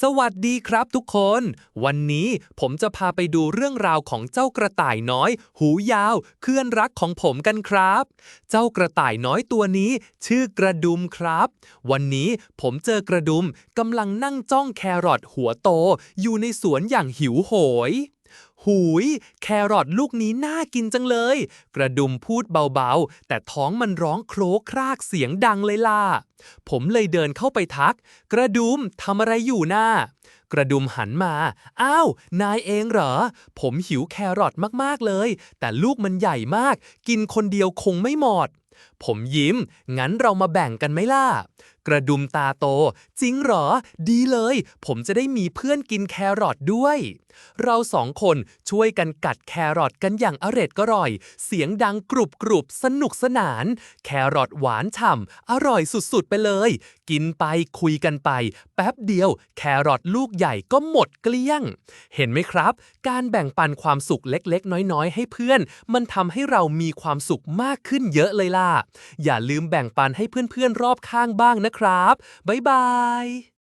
สวัสดีครับทุกคน วันนี้ผมจะพาไปดูเรื่องราวของเจ้ากระต่ายน้อย หูยาวเพื่อนรักของผมกันครับ เจ้ากระต่ายน้อยตัวนี้ ชื่อกระดุมครับ วันนี้ผมเจอกระดุมกำลังนั่งจ้องแครอทหัวโต อยู่ในสวนอย่างหิวโหย หูย แครอทลูกนี้น่ากินจังเลย กระดุมพูดเบาๆ แต่ท้องมันร้องโครกครากเสียงดังเลยล่ะ ผมเลยเดินเข้าไปทัก กระดุมทำอะไรอยู่น่ากระดุมหันมา อ้าว นายเองเหรอ ผมหิวแครอทมากๆเลย แต่ลูกมันใหญ่มาก กินคนเดียวคงไม่หมด ผมยิ้ม งั้นเรามาแบ่งกันไหมล่ะ กระดุมตาโต จริงเหรอ ดีเลย ผมจะได้มีเพื่อนกินแครอทด้วย เราสองคนช่วยกันกัดแครอทกันอย่างอร็ดก็ร่อย เสียงดังกรุบกรุบสนุกสนาน แครอทหวานฉ่ำอร่อยสุดๆไปเลย กินไปคุยกันไป แป๊บเดียว แครอทลูกใหญ่ก็หมดเกลี้ยง เห็นไหมครับ การแบ่งปันความสุขเล็กๆ น้อยๆ ให้เพื่อน มันทำให้เรามีความสุขมากขึ้นเยอะเลยล่ะอย่าลืมแบ่งปันให้เพื่อนๆรอบข้างบ้างนะครับ บ๊ายบาย